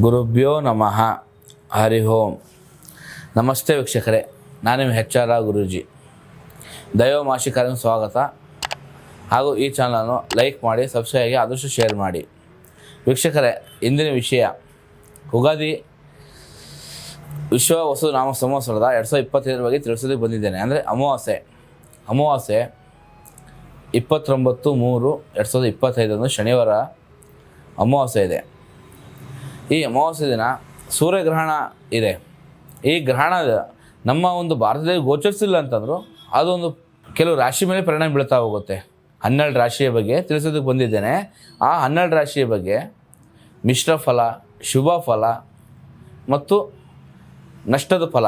ಗುರುಭ್ಯೋ ನಮಃ. ಹರಿ ಓಂ. ನಮಸ್ತೆ ವೀಕ್ಷಕರೇ, ನಾನು ನಿಮ್ಮ ಎಚ್ ಆರ್ ಗುರೂಜಿ. ದೈವ ಮಾಸಿಕ ಸ್ವಾಗತ. ಹಾಗೂ ಈ ಚಾನಲನ್ನು ಲೈಕ್ ಮಾಡಿ, ಸಬ್ಸ್ಕ್ರೈಬ್ ಆಗಿ ಆದಷ್ಟು ಶೇರ್ ಮಾಡಿ. ವೀಕ್ಷಕರೇ, ಇಂದಿನ ವಿಷಯ, ಉಗಾದಿ ವಿಶ್ವ ವಸು ನಾಮ ಸಂವತ್ಸರದ ಎರಡು ಸಾವಿರದ ಇಪ್ಪತ್ತೈದರ ಬಗ್ಗೆ ತಿಳಿಸೋದಕ್ಕೆ ಬಂದಿದ್ದೇನೆ. ಅಂದರೆ ಅಮಾವಾಸ್ಯೆ. ಅಮಾವಾಸ್ಯೆ ಇಪ್ಪತ್ತೊಂಬತ್ತು ಮೂರು ಎರಡು ಸಾವಿರದ ಇಪ್ಪತ್ತೈದರಂದು ಶನಿವಾರ ಅಮಾವಾಸ್ಯೆ ಇದೆ. ಈ ಅಮಾವಾಸ್ಯ ದಿನ ಸೂರ್ಯಗ್ರಹಣ ಇದೆ. ಈ ಗ್ರಹಣ ನಮ್ಮ ಒಂದು ಭಾರತದಲ್ಲಿ ಗೋಚರಿಸಿಲ್ಲ ಅಂತಂದರೂ ಅದೊಂದು ಕೆಲವು ರಾಶಿ ಮೇಲೆ ಪರಿಣಾಮ ಬೀಳ್ತಾ ಹೋಗುತ್ತೆ. ಹನ್ನೆರಡು ರಾಶಿಯ ಬಗ್ಗೆ ತಿಳಿಸೋದಕ್ಕೆ ಬಂದಿದ್ದೇನೆ. ಆ ಹನ್ನೆರಡು ರಾಶಿಯ ಬಗ್ಗೆ ಮಿಶ್ರ ಫಲ, ಶುಭ ಫಲ ಮತ್ತು ನಷ್ಟದ ಫಲ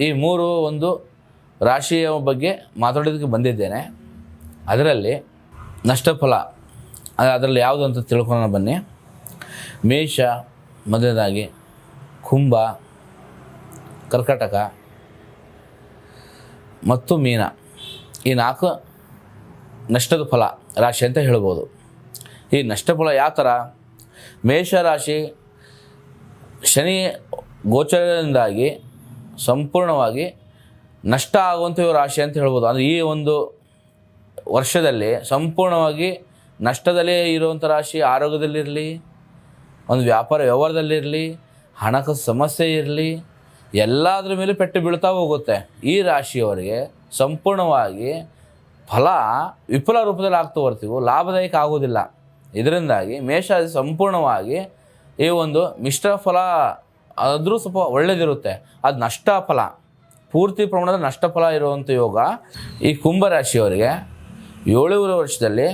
ಈ ಮೂರು ಒಂದು ರಾಶಿಯ ಬಗ್ಗೆ ಮಾತಾಡೋದಕ್ಕೆ ಬಂದಿದ್ದೇನೆ. ಅದರಲ್ಲಿ ನಷ್ಟ ಫಲ ಅದ್- ಅದರಲ್ಲಿ ಯಾವುದು ಅಂತ ತಿಳ್ಕೊಳ್ಳೋಣ ಬನ್ನಿ. ಮೇಷ ಮೊದಲನೇದಾಗಿ ಕುಂಭ, ಕರ್ಕಟಕ ಮತ್ತು ಮೀನ. ಈ ನಾಲ್ಕು ನಷ್ಟದ ಫಲ ರಾಶಿ ಅಂತ ಹೇಳ್ಬೋದು. ಈ ನಷ್ಟ ಫಲ ಯಾವ ಥರ ಮೇಷ ರಾಶಿ ಶನಿ ಗೋಚರದಿಂದಾಗಿ ಸಂಪೂರ್ಣವಾಗಿ ನಷ್ಟ ಆಗುವಂಥ ರಾಶಿ ಅಂತ ಹೇಳ್ಬೋದು. ಅಂದರೆ ಈ ಒಂದು ವರ್ಷದಲ್ಲಿ ಸಂಪೂರ್ಣವಾಗಿ ನಷ್ಟದಲ್ಲೇ ಇರುವಂಥ ರಾಶಿ ಆರೋಗ್ಯದಲ್ಲಿರಲಿ ಒಂದು ವ್ಯಾಪಾರ ವ್ಯವಹಾರದಲ್ಲಿರಲಿ, ಹಣಕಾಸು ಸಮಸ್ಯೆ ಇರಲಿ, ಎಲ್ಲದರ ಮೇಲೆ ಪೆಟ್ಟು ಬೀಳ್ತಾ ಹೋಗುತ್ತೆ. ಈ ರಾಶಿಯವರಿಗೆ ಸಂಪೂರ್ಣವಾಗಿ ಫಲ ವಿಫಲ ರೂಪದಲ್ಲಿ ಆಗ್ತಾ ಬರ್ತೀವಿ ಲಾಭದಾಯಕ ಆಗೋದಿಲ್ಲ. ಇದರಿಂದಾಗಿ ಮೇಷ ಸಂಪೂರ್ಣವಾಗಿ ಈ ಒಂದು ಮಿಶ್ರ ಫಲ ಆದರೂ ಸ್ವಲ್ಪ ಒಳ್ಳೆಯದಿರುತ್ತೆ ಅದು ನಷ್ಟ ಫಲ ಪೂರ್ತಿ ಪ್ರಮಾಣದ ನಷ್ಟ ಫಲ ಇರುವಂಥ ಯೋಗ ಈ ಕುಂಭರಾಶಿಯವರಿಗೆ ಏಳೂವರೆ ವರ್ಷದಲ್ಲಿ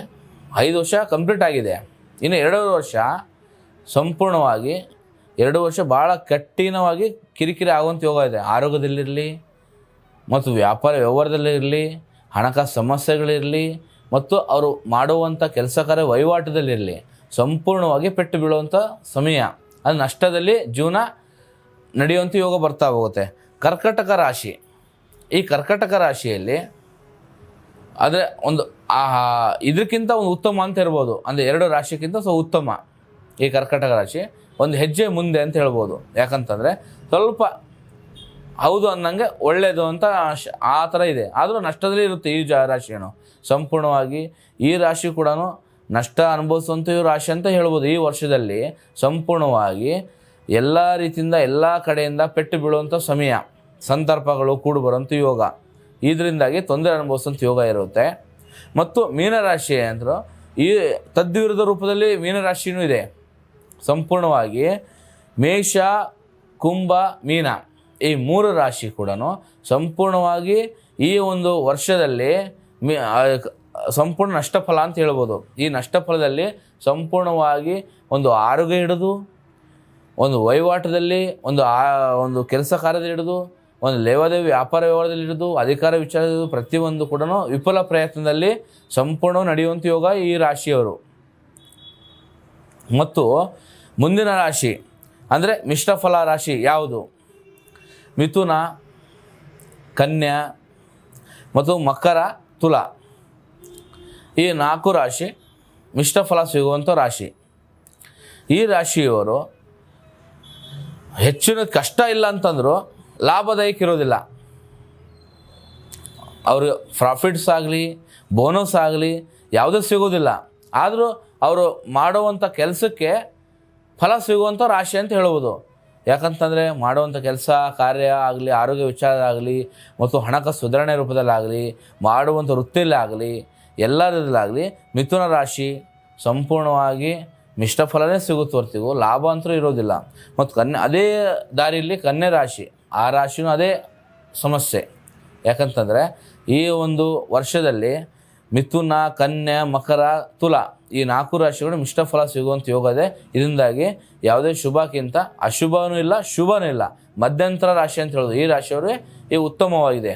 ಐದು ವರ್ಷ ಕಂಪ್ಲೀಟ್ ಆಗಿದೆ. ಇನ್ನು ಎರಡೂವರೆ ವರ್ಷ ಸಂಪೂರ್ಣವಾಗಿ ಎರಡು ವರ್ಷ ಭಾಳ ಕಠಿಣವಾಗಿ ಕಿರಿಕಿರಿ ಆಗುವಂಥ ಯೋಗ ಇದೆ. ಆರೋಗ್ಯದಲ್ಲಿರಲಿ ಮತ್ತು ವ್ಯಾಪಾರ ವ್ಯವಹಾರದಲ್ಲಿರಲಿ, ಹಣಕಾಸು ಸಮಸ್ಯೆಗಳಿರಲಿ ಮತ್ತು ಅವರು ಮಾಡುವಂಥ ಕೆಲಸ ಕಾರ್ಯ ವಹಿವಾಟದಲ್ಲಿರಲಿ ಸಂಪೂರ್ಣವಾಗಿ ಪೆಟ್ಟು ಬೀಳುವಂಥ ಸಮಯ. ಅದು ನಷ್ಟದಲ್ಲಿ ಜೀವನ ನಡೆಯುವಂಥ ಯೋಗ ಬರ್ತಾ ಹೋಗುತ್ತೆ. ಕರ್ಕಟಕ ರಾಶಿ. ಈ ಕರ್ಕಟಕ ರಾಶಿಯಲ್ಲಿ ಆದರೆ ಒಂದು ಇದಕ್ಕಿಂತ ಒಂದು ಉತ್ತಮ ಅಂತ ಇರ್ಬೋದು ಅಂದರೆ ಎರಡು ರಾಶಿಗಿಂತ ಸ್ವಲ್ಪ ಉತ್ತಮ. ಈ ಕರ್ಕಟಕ ರಾಶಿ ಒಂದು ಹೆಜ್ಜೆ ಮುಂದೆ ಅಂತ ಹೇಳ್ಬೋದು. ಯಾಕಂತಂದರೆ ಸ್ವಲ್ಪ ಹೌದು ಅನ್ನಂಗೆ ಒಳ್ಳೆಯದು ಅಂತ ಆ ಥರ ಇದೆ. ಆದರೂ ನಷ್ಟದಲ್ಲಿ ಇರುತ್ತೆ ಈ ಜ ರಾಶಿಯನ್ನು. ಸಂಪೂರ್ಣವಾಗಿ ಈ ರಾಶಿ ಕೂಡ ನಷ್ಟ ಅನುಭವಿಸುವಂಥ ರಾಶಿ ಅಂತ ಹೇಳ್ಬೋದು. ಈ ವರ್ಷದಲ್ಲಿ ಸಂಪೂರ್ಣವಾಗಿ ಎಲ್ಲ ರೀತಿಯಿಂದ ಎಲ್ಲ ಕಡೆಯಿಂದ ಪೆಟ್ಟು ಬೀಳುವಂಥ ಸಮಯ, ಸಂದರ್ಭಗಳು ಕೂಡು ಬರುವಂಥ ಯೋಗ. ಇದರಿಂದಾಗಿ ತೊಂದರೆ ಅನುಭವಿಸುವಂಥ ಯೋಗ ಇರುತ್ತೆ. ಮತ್ತು ಮೀನರಾಶಿ ಅಂದರು ಈ ತದ್ವಿರುದ್ಧ ರೂಪದಲ್ಲಿ ಮೀನರಾಶಿನೂ ಇದೆ. ಸಂಪೂರ್ಣವಾಗಿ ಮೇಷ, ಕುಂಭ, ಮೀನ ಈ ಮೂರು ರಾಶಿ ಕೂಡ ಸಂಪೂರ್ಣವಾಗಿ ಈ ಒಂದು ವರ್ಷದಲ್ಲಿ ಸಂಪೂರ್ಣ ನಷ್ಟಫಲ ಅಂತ ಹೇಳ್ಬೋದು. ಈ ನಷ್ಟಫಲದಲ್ಲಿ ಸಂಪೂರ್ಣವಾಗಿ ಒಂದು ಆರೋಗ್ಯ ಹಿಡಿದು, ಒಂದು ವಹಿವಾಟದಲ್ಲಿ, ಒಂದು ಆ, ಒಂದು ಕೆಲಸ ಕಾರ್ಯದಲ್ಲಿ ಹಿಡಿದು, ಒಂದು ಲೇವಾದೇವಿ ವ್ಯಾಪಾರ ವ್ಯವಹಾರದಲ್ಲಿ ಹಿಡಿದು, ಅಧಿಕಾರ ವಿಚಾರದಲ್ಲಿ ಪ್ರತಿಯೊಂದು ಕೂಡ ವಿಫಲ ಪ್ರಯತ್ನದಲ್ಲಿ ಸಂಪೂರ್ಣ ನಡೆಯುವಂಥ ಯೋಗ ಈ ರಾಶಿಯವರು. ಮತ್ತು ಮುಂದಿನ ರಾಶಿ ಅಂದರೆ ಮಿಶ್ರಫಲ ರಾಶಿ ಯಾವುದು? ಮಿಥುನ, ಕನ್ಯಾ ಮತ್ತು ಮಕರ ತುಲ. ಈ ನಾಲ್ಕು ರಾಶಿ ಮಿಶ್ರಫಲ ಸಿಗುವಂಥ ರಾಶಿ. ಈ ರಾಶಿಯವರು ಹೆಚ್ಚಿನ ಕಷ್ಟ ಇಲ್ಲ ಅಂತಂದರೂ ಲಾಭದಾಯಕ ಇರೋದಿಲ್ಲ. ಅವರು ಪ್ರಾಫಿಟ್ಸ್ ಆಗಲಿ ಬೋನಸ್ ಆಗಲಿ ಯಾವುದೂ ಸಿಗೋದಿಲ್ಲ. ಆದರೂ ಅವರು ಮಾಡುವಂಥ ಕೆಲಸಕ್ಕೆ ಫಲ ಸಿಗುವಂಥ ರಾಶಿ ಅಂತ ಹೇಳ್ಬೋದು ಯಾಕಂತಂದರೆ ಮಾಡುವಂಥ ಕೆಲಸ, ಕಾರ್ಯ ಆಗಲಿ, ಆರೋಗ್ಯ ವಿಚಾರದಾಗಲಿ ಮತ್ತು ಹಣಕಾಸು ಸುಧಾರಣೆ ರೂಪದಲ್ಲಾಗಲಿ ಮಾಡುವಂಥ ವೃತ್ತಿಯಲ್ಲಾಗಲಿ, ಎಲ್ಲದರಲ್ಲಾಗಲಿ ಮಿಥುನ ರಾಶಿ ಸಂಪೂರ್ಣವಾಗಿ ಮಿಶ್ರ ಸಿಗುತ್ತೆ ಹೊರ್ತಿವು ಲಾಭ ಅಂತೂ ಇರೋದಿಲ್ಲ ಮತ್ತು ಕನ್ಯೆ, ಅದೇ ದಾರಿಯಲ್ಲಿ ಕನ್ಯೆ ರಾಶಿ, ಆ ರಾಶಿನೂ ಅದೇ ಸಮಸ್ಯೆ. ಯಾಕಂತಂದರೆ ಈ ಒಂದು ವರ್ಷದಲ್ಲಿ ಮಿಥುನ, ಕನ್ಯೆ, ಮಕರ, ತುಲ. ಈ ನಾಲ್ಕು ರಾಶಿಗಳು ಮಿಶ್ರ ಫಲ ಸಿಗುವಂಥ ಯೋಗ ಇದೆ ಇದರಿಂದಾಗಿ ಯಾವುದೇ ಶುಭಕ್ಕಿಂತ ಅಶುಭನೂ ಇಲ್ಲ, ಶುಭನೂ ಇಲ್ಲ. ಮಧ್ಯಂತರ ರಾಶಿ ಅಂತ ಹೇಳೋದು ಈ ರಾಶಿಯವರಿಗೆ ಈ ಉತ್ತಮವಾಗಿದೆ.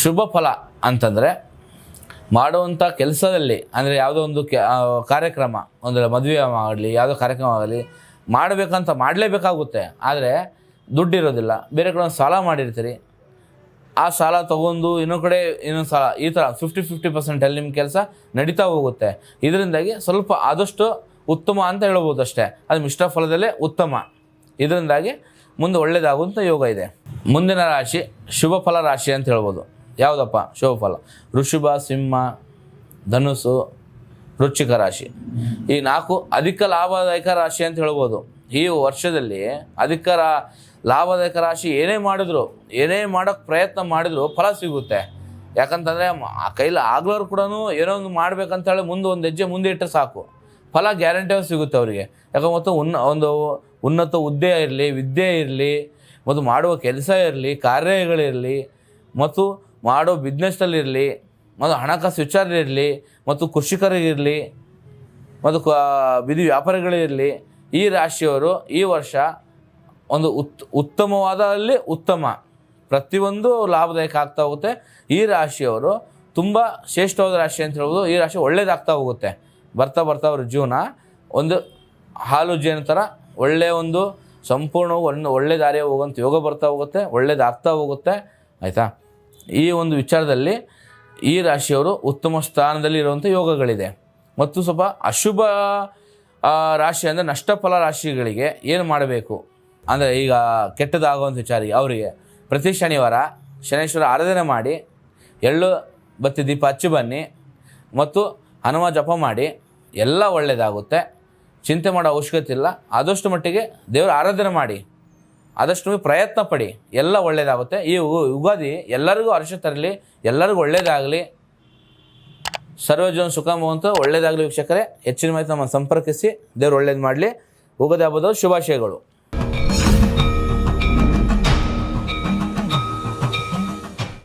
ಶುಭ ಫಲ ಅಂತಂದರೆ ಮಾಡುವಂಥ ಕೆಲಸದಲ್ಲಿ, ಅಂದರೆ ಯಾವುದೋ ಒಂದು ಕಾರ್ಯಕ್ರಮ ಅಂದರೆ ಮದುವೆ ಆಗಲಿ, ಯಾವುದೋ ಕಾರ್ಯಕ್ರಮ ಆಗಲಿ, ಮಾಡಬೇಕಂತ ಮಾಡಲೇಬೇಕಾಗುತ್ತೆ. ಆದರೆ ದುಡ್ಡಿರೋದಿಲ್ಲ, ಬೇರೆ ಕಡೆ ಒಂದು ಸಾಲ ಮಾಡಿರ್ತೀರಿ. ಆ ಸಾಲ ತೊಗೊಂಡು ಇನ್ನೊಂದು ಕಡೆ ಇನ್ನೊಂದು ಸಾಲ, ಈ ಥರ ಫಿಫ್ಟಿ ಫಿಫ್ಟಿ ಪರ್ಸೆಂಟಲ್ಲಿ ನಿಮ್ಮ ಕೆಲಸ ನಡೀತಾ ಹೋಗುತ್ತೆ. ಇದರಿಂದಾಗಿ ಸ್ವಲ್ಪ ಆದಷ್ಟು ಉತ್ತಮ ಅಂತ ಹೇಳ್ಬೋದು ಅಷ್ಟೇ. ಅದು ಮಿಶ್ರ ಫಲದಲ್ಲೇ ಉತ್ತಮ. ಇದರಿಂದಾಗಿ ಮುಂದೆ ಒಳ್ಳೆಯದಾಗುವಂಥ ಯೋಗ ಇದೆ. ಮುಂದಿನ ರಾಶಿ ಶುಭ ಫಲ ರಾಶಿ ಅಂತ ಹೇಳ್ಬೋದು. ಯಾವುದಪ್ಪ? ಶುಭ ಫಲ. ಋಷಭ ಸಿಂಹ, ಧನುಸು ರುಚಿಕ ರಾಶಿ. ಈ ನಾಲ್ಕು ಅಧಿಕ ಲಾಭದಾಯಕ ರಾಶಿ ಅಂತ ಹೇಳ್ಬೋದು. ಈ ವರ್ಷದಲ್ಲಿ ಅಧಿಕ ಲಾಭದಾಯಕ ರಾಶಿ ಏನೇ ಮಾಡಿದ್ರು, ಏನೇ ಮಾಡೋಕ್ಕೆ ಪ್ರಯತ್ನ ಮಾಡಿದ್ರು ಫಲ ಸಿಗುತ್ತೆ. ಯಾಕಂತಂದರೆ ಆ ಕೈಲಿ ಆಗ್ಲೋರು ಕೂಡ ಏನೋ ಒಂದು ಮಾಡ್ಬೇಕಂತ ಹೇಳಿ ಮುಂದೆ ಒಂದು ಹೆಜ್ಜೆ ಮುಂದೆ ಇಟ್ಟರೆ ಸಾಕು. ಫಲ ಗ್ಯಾರಂಟಿ ಸಿಗುತ್ತೆ ಅವರಿಗೆ. ಯಾಕಂದ್ರೆ ಮತ್ತು ಉನ್ನ, ಒಂದು ಉನ್ನತ ಹುದ್ದೆ ಇರಲಿ, ವಿದ್ಯೆ ಇರಲಿ, ಮತ್ತು ಮಾಡುವ ಕೆಲಸ ಇರಲಿ, ಕಾರ್ಯಗಳಿರಲಿ, ಮತ್ತು ಮಾಡೋ ಬಿಸ್ನೆಸ್ನಲ್ಲಿರಲಿ ಮತ್ತು ಹಣಕಾಸು ವಿಚಾರ ಇರಲಿ, ಮತ್ತು ಕೃಷಿಕರಿಗಿರಲಿ ಮತ್ತು ಕ- ವಿಧಿ ವ್ಯಾಪಾರಿಗಳಿರಲಿ ಈ ರಾಶಿಯವರು ಈ ವರ್ಷ ಒಂದು ಉತ್, ಉತ್ತಮವಾದಲ್ಲಿ ಉತ್ತಮ. ಪ್ರತಿಯೊಂದು ಲಾಭದಾಯಕ ಆಗ್ತಾ ಹೋಗುತ್ತೆ. ಈ ರಾಶಿಯವರು ತುಂಬ ಶ್ರೇಷ್ಠವಾದ ರಾಶಿ ಅಂತ ಹೇಳ್ಬೋದು. ಈ ರಾಶಿ ಒಳ್ಳೇದಾಗ್ತಾ ಹೋಗುತ್ತೆ. ಬರ್ತಾ ಬರ್ತಾ ಅವ್ರ ಜೀವನ ಒಂದು ಹಾಲು ಜೇನು ಥರ ಒಳ್ಳೆಯ ಒಂದು ಸಂಪೂರ್ಣ ಒಂದು ಒಳ್ಳೆ ದಾರಿಯ ಹೋಗುವಂಥ ಯೋಗ ಬರ್ತಾ ಹೋಗುತ್ತೆ. ಒಳ್ಳೇದಾಗ್ತಾ ಹೋಗುತ್ತೆ. ಆಯಿತಾ? ಈ ಒಂದು ವಿಚಾರದಲ್ಲಿ ಈ ರಾಶಿಯವರು ಉತ್ತಮ ಸ್ಥಾನದಲ್ಲಿ ಇರುವಂಥ ಯೋಗಗಳಿದೆ. ಮತ್ತು ಸ್ವಲ್ಪ ಅಶುಭ ರಾಶಿ ಅಂದರೆ ನಷ್ಟಫಲ ರಾಶಿಗಳಿಗೆ ಏನು ಮಾಡಬೇಕು? ಅಂದರೆ ಈಗ ಕೆಟ್ಟದಾಗುವಂಥ ವಿಚಾರಿಗೆ ಅವರಿಗೆ. ಪ್ರತಿ ಶನಿವಾರ ಶನೇಶ್ವರ ಆರಾಧನೆ ಮಾಡಿ, ಎಳ್ಳು, ಬತ್ತಿ ದೀಪ ಹಚ್ಚಿ ಬನ್ನಿ, ಮತ್ತು ಹನುಮ ಜಪ ಮಾಡಿ, ಎಲ್ಲ ಒಳ್ಳೆಯದಾಗುತ್ತೆ ಚಿಂತೆ ಮಾಡೋ ಅವಶ್ಯಕತೆ ಇಲ್ಲ. ಆದಷ್ಟು ಮಟ್ಟಿಗೆ ದೇವರ ಆರಾಧನೆ ಮಾಡಿ. ಆದಷ್ಟು ಪ್ರಯತ್ನ ಪಡಿ. ಎಲ್ಲ ಒಳ್ಳೆಯದಾಗುತ್ತೆ ಈ ಯುಗಾದಿ ಎಲ್ಲರಿಗೂ ಹರ್ಷ ತರಲಿ, ಎಲ್ಲರಿಗೂ ಒಳ್ಳೆಯದಾಗಲಿ ಸರ್ವಜನ ಸುಖಮವಂತ ಒಳ್ಳೆಯದಾಗಲಿ ವೀಕ್ಷಕರೇ. ಹೆಚ್ಚಿನ ಮಾಹಿತಿ ನಮ್ಮನ್ನು ಸಂಪರ್ಕಿಸಿ ದೇವರು ಒಳ್ಳೇದು ಮಾಡಲಿ. ಯುಗಾದಿ ಹಬ್ಬದ ಶುಭಾಶಯಗಳು.